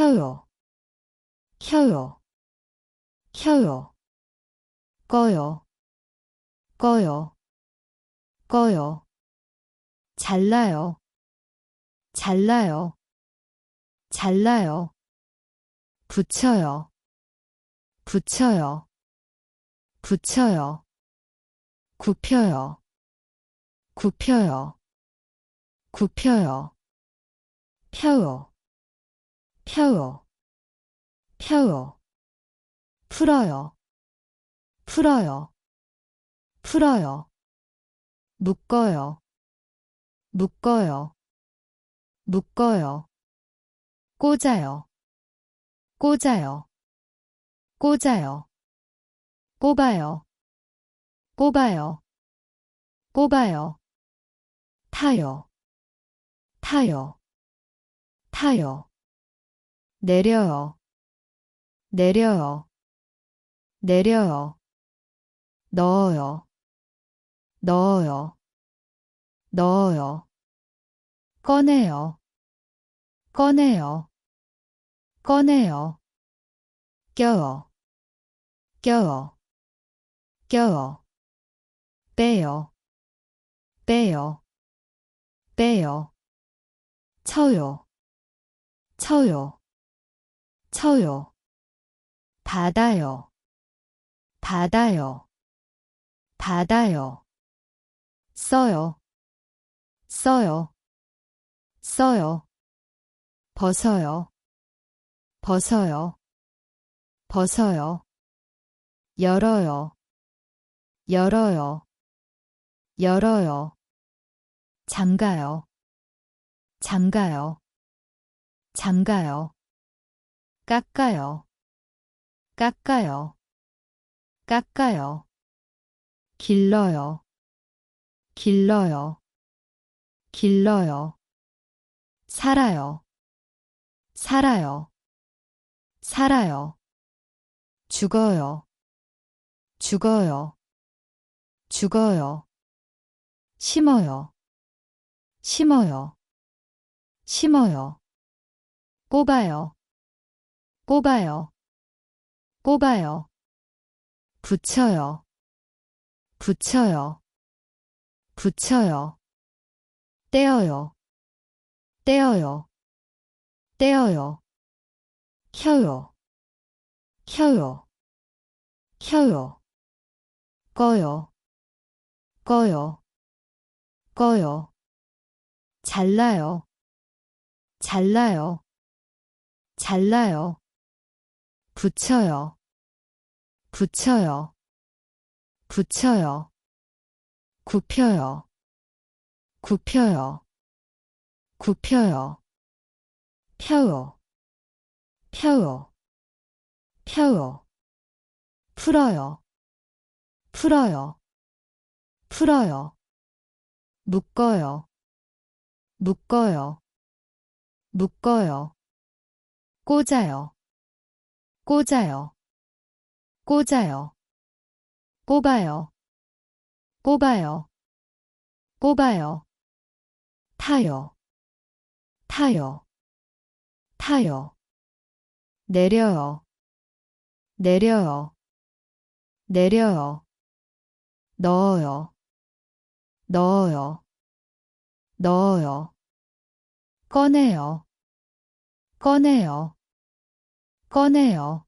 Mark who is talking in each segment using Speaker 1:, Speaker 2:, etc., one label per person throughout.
Speaker 1: 켜요, 켜요, 켜요, 꺼요, 꺼요, 꺼요, 잘라요, 잘라요, 잘라요, 붙여요, 붙여요, 붙여요, 굽혀요, 굽혀요, 굽혀요, 펴요, 펴요, 펴요, 풀어요, 풀어요, 풀어요, 묶어요, 묶어요, 묶어요, 꽂아요, 꽂아요, 꽂아요, 꼽아요, 꼽아요, 꼽아요, 타요, 타요, 타요, 내려요, 내려요, 내려요, 넣어요, 넣어요, 넣어요, 꺼내요, 꺼내요, 꺼내요, 껴요, 껴요, 껴요, 빼요, 빼요, 빼요, 쳐요, 쳐요, 쳐요, 받아요, 받아요, 받아요, 써요, 써요, 써요, 벗어요, 벗어요, 벗어요, 열어요, 열어요, 열어요, 잠가요, 잠가요, 잠가요, 깎아요, 깎아요, 깎아요, 길러요, 길러요, 길러요, 살아요, 살아요, 살아요, 죽어요, 죽어요, 죽어요, 심어요, 심어요, 심어요, 꼽아요, 꼽아요, 꼽아요, 붙여요, 붙여요, 붙여요, 떼어요, 떼어요, 떼어요, 켜요, 켜요, 켜요, 꺼요, 꺼요, 꺼요, 잘라요, 잘라요, 잘라요, 붙여요, 붙여요, 붙여요, 굽혀요, 굽혀요, 굽혀요, 펴요, 펴요, 펴요, 풀어요, 풀어요, 풀어요, 묶어요, 묶어요, 묶어요, 꽂아요, 꽂아요, 꽂아요, 꼽아요, 꼽아요, 꼽아요, 타요, 타요, 타요, 내려요, 내려요, 내려요, 넣어요, 넣어요, 넣어요, 꺼내요, 꺼내요, 꺼내요,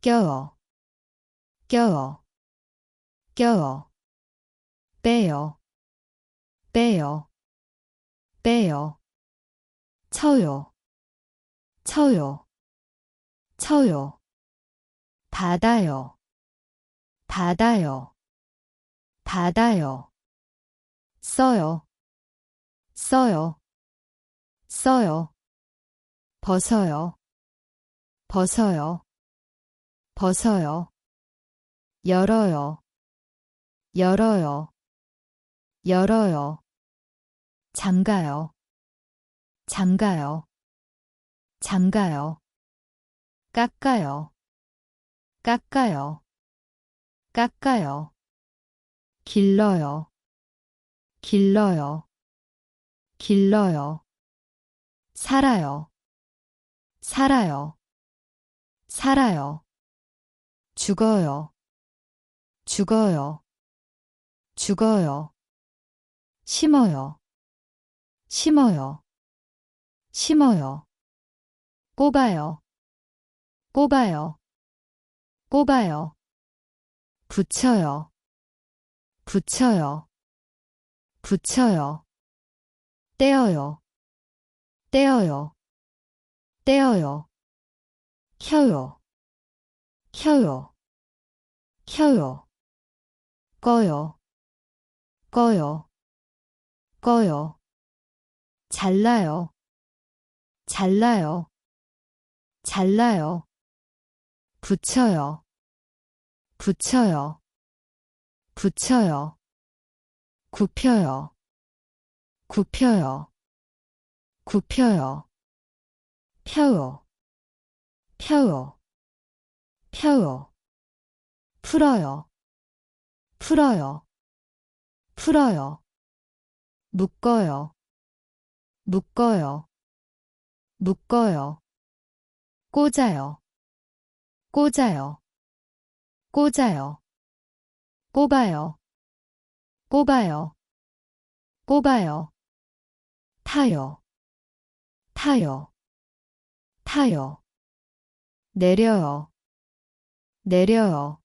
Speaker 1: 껴요, 껴요, 껴요, 빼요, 빼요, 빼요, 쳐요, 쳐요, 쳐요, 받아요, 받아요, 받아요, 써요, 써요, 써요, 벗어요, 벗어요, 벗어요, 열어요, 열어요, 열어요, 잠가요, 잠가요, 잠가요, 깎아요, 깎아요, 깎아요, 길러요, 길러요, 길러요, 살아요, 살아요. 살아요. 죽어요. 죽어요. 죽어요. 심어요. 심어요. 심어요. 꼽아요. 꼽아요. 꼽아요. 붙여요. 붙여요. 붙여요. 떼어요. 떼어요. 떼어요. 켜요. 켜요. 켜요. 꺼요. 꺼요. 꺼요. 잘라요. 잘라요. 잘라요. 붙여요. 붙여요. 붙여요. 굽혀요. 굽혀요. 굽혀요. 펴요. 펴요. 펴요. 풀어요. 풀어요. 풀어요. 묶어요. 묶어요. 묶어요. 꽂아요. 꽂아요. 꽂아요. 꼽아요. 꼽아요. 꼽아요. 타요. 타요. 타요. 내려요. 내려요.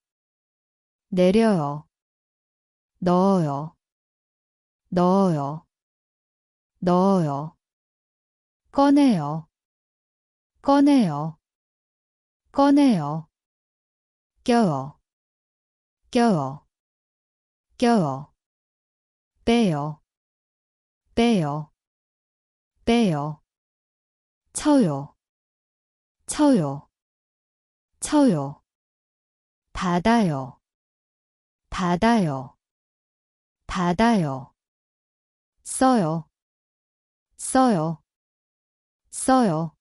Speaker 1: 내려요. 넣어요. 넣어요. 넣어요. 꺼내요. 꺼내요. 꺼내요. 껴요. 껴요. 껴요. 빼요. 빼요. 빼요. 쳐요. 쳐요. 쳐요. 받아요. 받아요. 받아요. 써요. 써요. 써요.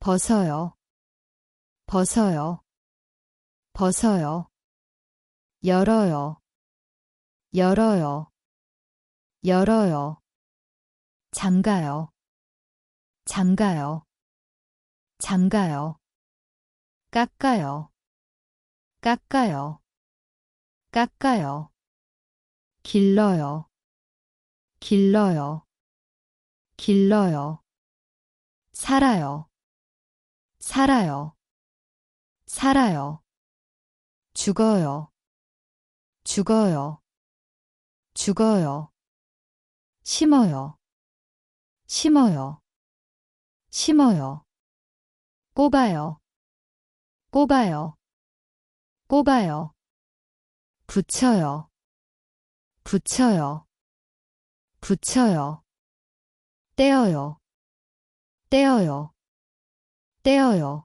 Speaker 1: 벗어요. 벗어요. 벗어요. 열어요. 열어요. 열어요. 잠가요. 잠가요. 잠가요. 깎아요. 깎아요. 깎아요. 길러요. 길러요. 길러요. 살아요. 살아요. 살아요. 죽어요. 죽어요. 죽어요. 심어요. 심어요. 심어요. 꼽아요. 꼽아요. 꼽아요. 붙여요. 붙여요. 붙여요. 떼어요. 떼어요. 떼어요.